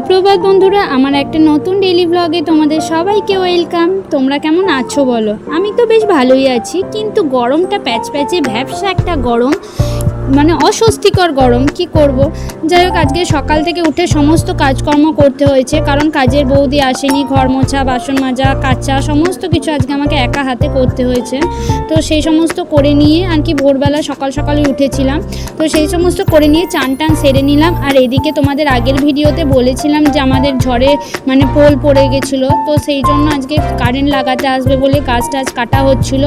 সুপ্রভাত বন্ধুরা, আমার একটা নতুন ডেলি ব্লগে তোমাদের সবাইকে ওয়েলকাম তোমরা কেমন আছো বলো? আমি তো বেশ ভালোই আছি, কিন্তু গরমটা প্যাচ প্যাচে, ভ্যাবসা একটা গরম। মানে অস্বস্তিকর গরম, কি করব? যাই হোক, আজকে সকাল থেকে উঠে সমস্ত কাজকর্ম করতে হয়েছে, কারণ কাজের বৌদি আসেনি, ঘর মোছা, বাসন মাজা, কাচা, সমস্ত কিছু আজকে আমাকে একা হাতে করতে হয়েছে। তো সেই সমস্ত করে নিয়ে আর কি ভোরবেলা সকাল সকালে উঠেছিলাম। তো সেই সমস্ত করে নিয়ে চান টান সেরে নিলাম। আর এদিকে তোমাদের আগের ভিডিওতে বলেছিলাম যে আমাদের ঝড়ে মানে পোল পড়ে গেছিল। তো সেই জন্য আজকে কারেন্ট লাগাতে আসবে বলে গাছ টাছ কাটা হচ্ছিল।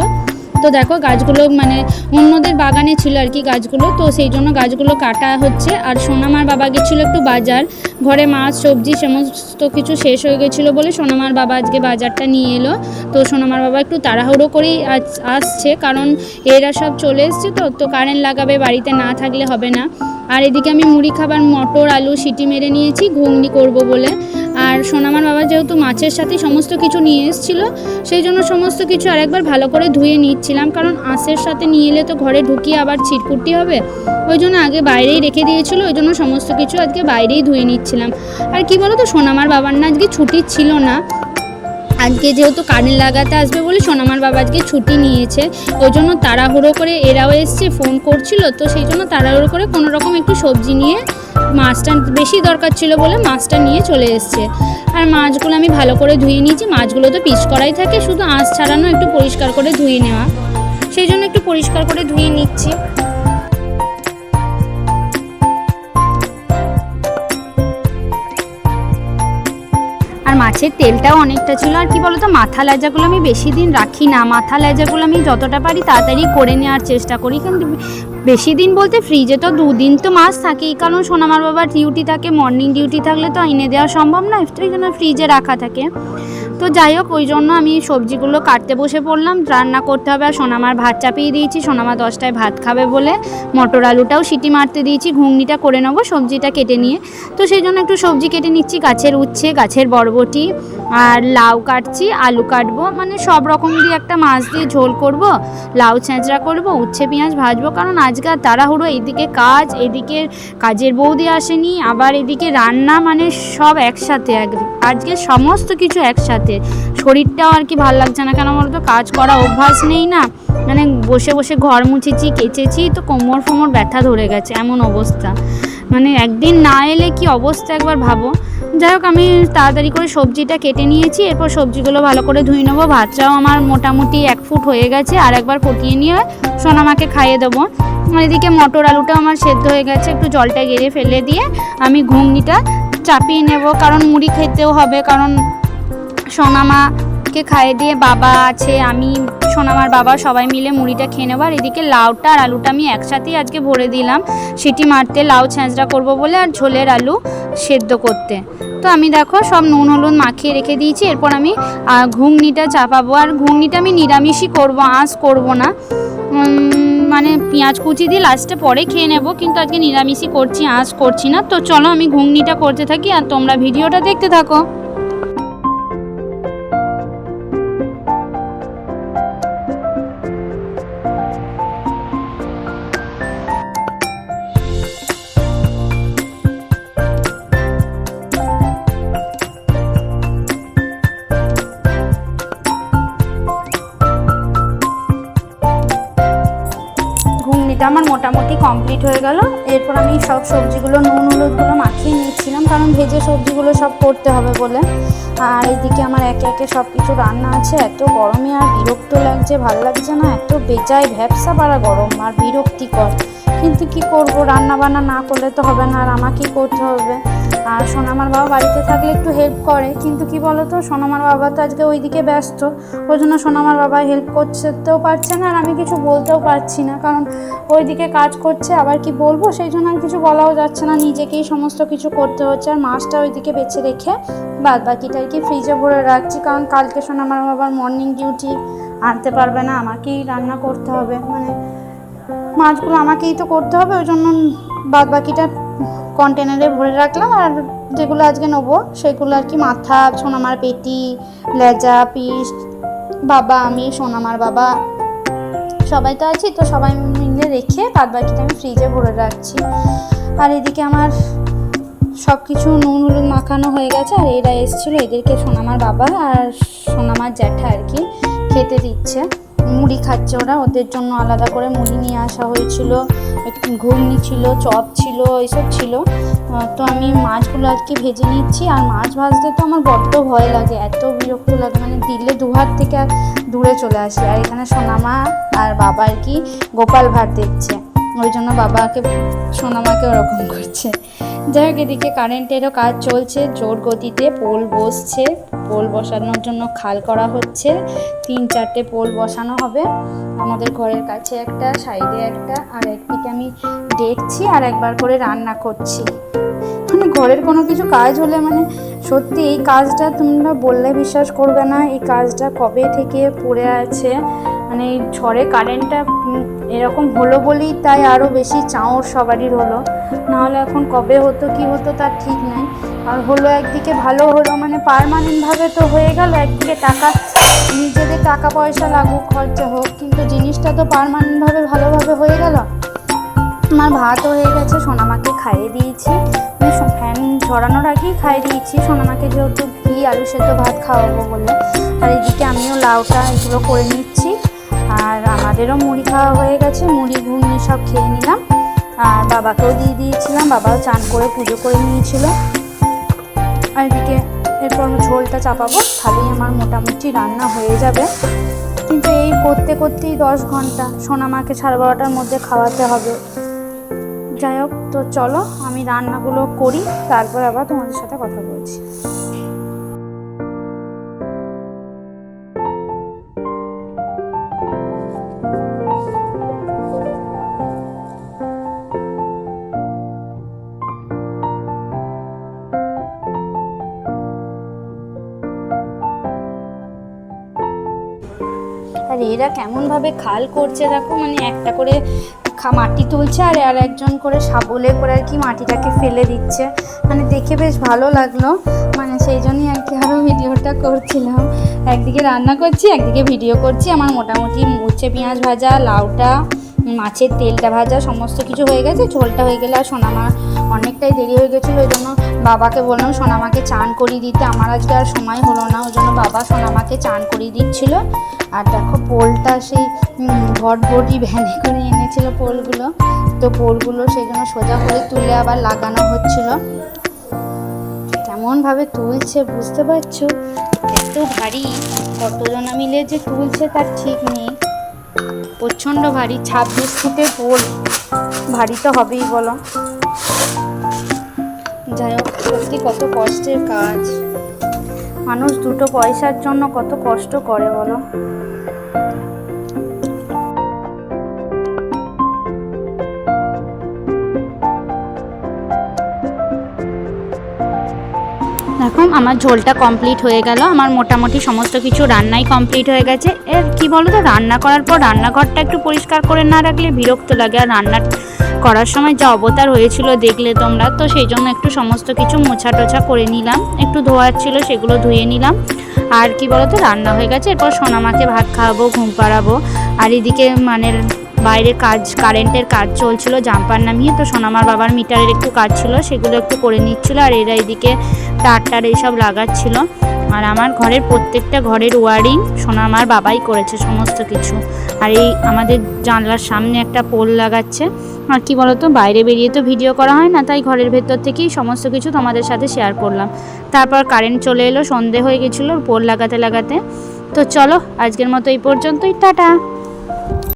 তো দেখো গাছগুলো মানে অন্যদের বাগানে ছিল আর কি গাছগুলো, তো সেই জন্য গাছগুলো কাটা হচ্ছে। আর সোনামার বাবা গেছিল একটু বাজার, ঘরে মাছ, সবজি সমস্ত কিছু শেষ হয়ে গেছিল বলে সোনামার বাবা আজকে বাজারটা নিয়ে এলো। তো সোনামার বাবা একটু তাড়াহুড়ো করেই আসছে, কারণ এরা সব চলে এসছে তো তো কারেন্ট লাগাবে, বাড়িতে না থাকলে হবে না। আর এদিকে আমি মুড়ি খাবার, মটর, আলু, সিটি মেরে নিয়েছি, ঘুগনি করব বলে। আর সোনামার বাবা যেহেতু মাছের সাথে সমস্ত কিছু নিয়ে এসেছিল, সেই জন্য সমস্ত কিছু আরেকবার ভালো করে ধুয়ে নিচ্ছিলাম। কারণ আঁশের সাথে নিয়ে এলে তো ঘরে ঢুকিয়ে আবার ছিটকুটি হবে। ওই জন্য আগে বাইরেই রেখে দিয়েছিল, ওই জন্য সমস্ত কিছু আজকে বাইরেই ধুয়ে নিচ্ছিলাম। আর কি বলো তো সোনামার বাবার না আজকে ছুটি ছিল না। আজকে যেহেতু কারেন্ট লাগাতে আসবে বলে সোনামার বাবা আজকে ছুটি নিয়েছে, ওই জন্য তাড়াহুড়ো করে এরাও এসছে ফোন করছিল, তো সেই জন্য তাড়াহুড়ো করে কোনো রকম একটু সবজি নিয়ে মাছটা বেশি দরকার ছিল বলে মাছটা নিয়ে চলে এসছে। আর মাছগুলো আমি ভালো করে ধুয়ে নিয়েছি, মাছগুলো তো পিস করাই থাকে, শুধু আঁশ ছাড়ানো একটু পরিষ্কার করে ধুয়ে নেওয়া। সেই জন্য একটু পরিষ্কার করে ধুয়ে নিচ্ছি। আর মাছের তেলটাও অনেকটা ছিল। আর কি বলতো, মাথা লেজাগুলো আমি বেশি দিন রাখি না। মাথা লেজাগুলো আমি যতটা পারি তাড়াতাড়ি করে নেওয়ার চেষ্টা করি। কিন্তু বেশি দিন বলতে ফ্রিজে তো দুদিন তো মাছ থাকেই। কারণ সোনামার বাবার ডিউটি থাকে মর্নিং ডিউটি থাকলে তো এনে দেওয়া সম্ভব নয়। সেই জন্য ফ্রিজে রাখা থাকে। তো যাই হোক, ওই জন্য আমি সবজিগুলো কাটতে বসে পড়লাম। রান্না করতে হবে আর সোনামার ভাত চাপিয়ে দিয়েছি। সোনামা দশটায় ভাত খাবে বলে মটর আলুটাও সিটি মারতে দিয়েছি। ঘুগনিটা করে নেব সবজিটা কেটে নিয়ে। তো সেই জন্য একটু সবজি কেটে নিচ্ছি। গাছের উচ্ছে, গাছের বরবটি আর লাউ কাটছি, আলু কাটবো মানে সব রকম দিয়ে একটা মাছ দিয়ে ঝোল করব, লাউ ছেঁচড়া করব, উচ্ছে পেঁয়াজ ভাজবো, কারণ আজকে আর তাড়াহুড়ো এদিকে কাজ এদিকে কাজের বৌদি আসেনি, আবার এদিকে রান্না মানে সব একসাথে এক, আজকে সমস্ত কিছু একসাথে। শরীরটাও আর কি ভালো লাগছে না কেন বলতো? কাজ করা অভ্যাস নেই না মানে বসে বসে ঘর মুছেছি, কেচেছি, তো কোমর ফোমর ব্যথা ধরে গেছে, এমন অবস্থা। মানে একদিন না এলে কি অবস্থা একবার ভাবো। যাই হোক, আমি তাড়াতাড়ি করে সবজিটা কেটে নিয়েছি, এরপর সবজিগুলো ভালো করে ধুয়ে নেব। ভাতটাও আমার মোটামুটি এক ফুট হয়ে গেছে, আর একবার ফুটিয়ে নিয়ে সোনামাকে খাইয়ে দেবো। এদিকে মটর আলুটা আমার সেদ্ধ হয়ে গেছে, একটু জলটা গেড়ে ফেলে দিয়ে আমি ঘুগনিটা চাপিয়ে নেব, কারণ মুড়ি খেতেও হবে, কারণ সোনামাকে খাইয়ে দিয়ে বাবা আছে, আমি সোনামার বাবা সবাই মিলে মুড়িটা খেয়ে নেব। আর এদিকে লাউটা আর আলুটা আমি একসাথেই আজকে ভরে দিলাম। সিটি মারতে লাউ ছ্যাঁচড়া করব বলে আর ঝোলের আলু সেদ্ধ করতে। তো আমি দেখো সব নুন, হলুদ মাখিয়ে রেখে দিয়েছি। এরপর আমি ঘুগনিটা চাপাবো। আর ঘুগনিটা আমি নিরামিষই করব, আঁশ করব না। মানে পেঁয়াজ কুচি দিয়ে লাস্টে পরে খেয়ে নেব। কিন্তু আজকে নিরামিষই করছি, আঁশ করছি না। তো চলো আমি ঘুগনিটা করতে থাকি। আর তোমরা ভিডিওটা দেখতে থাকো। ঘুগনিটা আমার মোটামুটি কমপ্লিট হয়ে গেল। এরপর আমি সব সবজিগুলো, নুন হলুদগুলো মাখিয়ে নিচ্ছিলাম, কারণ ভেজে সবজিগুলো সব করতে হবে বলে। আর এদিকে আমার একে একে সব কিছু রান্না আছে, এত গরমে আর বিরক্ত লাগছে, ভালো লাগছে না, এত বেজায় ভ্যাবসা পাড়া গরম, আর বিরক্তিকর। কিন্তু কি করব রান্না বান্না না করলে তো হবে না, আর আমাকেই করতে হবে। আর সোনামার বাবা বাড়িতে থাকলে একটু হেল্প করে। কিন্তু কি বলতো, সোনামার বাবা তো আজকে ওইদিকে ব্যস্ত। ওই জন্য সোনামার বাবা হেল্প করতেও পারছে না আর আমি কিছু বলতেও পারছি না। কারণ ওইদিকে কাজ করছে, আবার কি বলব? সেই জন্য আর কিছু বলাও যাচ্ছে না। নিজেকেই সমস্ত কিছু করতে হচ্ছে আর মাছটা ওইদিকে বেছে রেখে বাদ বাকিটা আর কি ফ্রিজে ভরে রাখছি। কারণ কালকে সোনামার বাবার মর্নিং ডিউটি আনতে পারবে না, আমাকেই রান্না করতে হবে। মানে মাছগুলো আমাকেই তো করতে হবে, ওই জন্য বাদ বাকিটা কন্টেনারে ভরে রাখলাম আর যেগুলো আজকে নেব, সেগুলো আর কি মাথা, সোনামার পেটি, লেজা পিস বাবা, আমি, সোনামার বাবা, সবাই তো আছি, তো সবাই মিলে রেখে বাদ বাকিটা আমি ফ্রিজে ভরে রাখছি। আর এদিকে আমার সব কিছু নুন, হলুদ মাখানো হয়ে গেছে, আর এরা এসেছিল এদেরকে সোনামার বাবা আর সোনামার জ্যাঠা আর কি খেতে দিচ্ছে। মুড়ি খাচ্ছে ওরা, ওদের জন্য আলাদা করে মুড়ি নিয়ে আসা হয়েছিল। ঘুগনি ছিল, চপ ছিল এইসব ছিল। তো আমি মাছগুলো আজকে ভেজে নিচ্ছি। আর মাছ ভাজতে তো আমার বড্ড ভয় লাগে, এত বিরক্ত লাগে। মানে দিলে দুহাত থেকে দূরে চলে আসি। আর এখানে সোনামা আর বাবা আর কি গোপাল ভাত দেখছে। ওই জন্য বাবাকে, সোনামাকে ওরকম করছে। যাই হোক, এদিকে কারেন্টেরও কাজ চলছে, জোর গতিতে পোল বসছে। পোল বসানোর জন্য খাল করা হচ্ছে। তিন চারটে পোল বসানো হবে। আমাদের ঘরের কাছে একটা, সাইডে একটা, আর একদিকে আমি দেখছি আর একবার করে রান্না করছি। মানে ঘরের কোনো কিছু কাজ হলে মানে সত্যি এই কাজটা তোমরা বললে বিশ্বাস করবে না, এই কাজটা কবে থেকে পড়ে আছে। মানে এই ঝড়ে কারেন্টটা এরকম হলো বলেই তাই আরও বেশি চাঁওর সবারই হলো। নাহলে এখন কবে হতো, কি হতো তার ঠিক নেই। আর হলো একদিকে ভালো হলো মানে পারমানেন্টভাবে তো হয়ে গেল, একদিকে টাকা, নিজেদের টাকা পয়সা লাগুক, খরচা হোক, কিন্তু জিনিসটা তো পারমানেন্টভাবে ভালোভাবে হয়ে গেল। আমার ভাতও হয়ে গেছে, সোনামাকে খাইয়ে দিয়েছি। ফ্যান ঝরানোর আগেই খাইয়ে দিয়েছি। সোনামাকে যেহেতু ঘি, আলু সেদ্ধ ভাত খাওয়াবো বলে। আর এদিকে আমিও লাউটা এগুলো করে নিচ্ছি। আর আমাদেরও মুড়ি খাওয়া হয়ে গেছে, মুড়ি ঘুগনি সব খেয়ে নিলাম। আর বাবাকেও দিয়ে দিয়েছিলাম, বাবাও চান করে পুজো করে নিয়েছিল। আর এদিকে এরপর আমি ঝোলটা চাপাবো, তাহলেই আমার মোটামুটি রান্না হয়ে যাবে। কিন্তু এই করতে করতেই দশ ঘণ্টা সোনা সোনামাকে সাড়ে বারোটার মধ্যে খাওয়াতে হবে। যাই হোক, তো চলো আমি রান্নাগুলো করি, তারপর আবার তোমাদের সাথে কথা বলছি। আর এরা কেমনভাবে খাল করছে দেখো মানে একটা করে খা- মাটি তুলছে আর আর একজন করে সাবলে করে আর কি মাটিটাকে ফেলে দিচ্ছে। মানে দেখে বেশ ভালো লাগল। মানে সেই জন্যই আর কি আরও ভিডিওটা করছিলাম। একদিকে রান্না করছি, একদিকে ভিডিও করছি। আমার মোটামুটি উচ্ছে পেঁয়াজ ভাজা, লাউটা মাছের তেলটা ভাজা, সমস্ত কিছু হয়ে গেছে। ঝোলটা হয়ে গেলে আর সোনামা অনেকটাই দেরি হয়ে গেছিল ওই জন্য বাবাকে বললাম, সোনামাকে চান করিয়ে দিতে। আমার আজকে আর সময় হলো না, ওই জন্য বাবা সোনামাকে চান করিয়ে দিচ্ছিল। আর দেখো, পোলটা সেই ভটভটি ভ্যানে করে এনেছিল পোলগুলো। তো পোলগুলো সেই জন্য সোজা করে তুলে আবার লাগানো হচ্ছিল। কেমনভাবে তুলছে বুঝতে পারছ? এত ভারী, কতজনা মিলে যে তুলছে তার ঠিক নেই। প্রচণ্ড ভারী ছাব্বিশ ফুটে পোল। ভারী তো হবেই, বলো। যাই হোক, সত্যি কত কষ্টের কাজ। মানুষ দুটো পয়সার জন্য কত কষ্ট করে, বলো। দেখো, আমার ঝোলটা কমপ্লিট হয়ে গেল। আমার মোটামুটি সমস্ত কিছু রান্নাই কমপ্লিট হয়ে গেছে। এর কি বলো তো রান্না করার পর রান্নাঘরটা একটু পরিষ্কার করে না রাখলে বিরক্ত লাগে। আর রান্না করার সময় যা অবতার হয়েছিল দেখলে তোমরা, তো সেই জন্য একটু সমস্ত কিছু মোছা টোছা করে নিলাম। একটু ধোয়ার ছিল, সেগুলো ধুয়ে নিলাম। আর কি বলতো, রান্না হয়ে গেছে। এরপর সোনামাকে ভাত খাওয়াবো, ঘুম পাড়াবো। আর এদিকে মানে বাইরে কাজ কারেন্টের কাজ চলছিল, জাম্পার নামিয়ে তো সোনামার বাবার মিটারের একটু কাজ ছিল, সেগুলো একটু করে নিচ্ছিল, আর এরা এদিকে তার টার এইসব লাগাচ্ছিল। আর আমার ঘরের প্রত্যেকটা ঘরের ওয়ারিং সোনামার বাবাই করেছে সমস্ত কিছু। আর এই আমাদের জানলার সামনে একটা পোল লাগাচ্ছে। আর কি বলতো, বাইরে বেরিয়ে তো ভিডিও করা হয় না, তাই ঘরের ভেতর থেকেই সমস্ত কিছু তোমাদের সাথে শেয়ার করলাম। তারপর কারেন্ট চলে এলো, সন্ধে হয়ে গেছিল পোল লাগাতে লাগাতে। তো চলো, আজকের মতো এই পর্যন্তই, টাটা!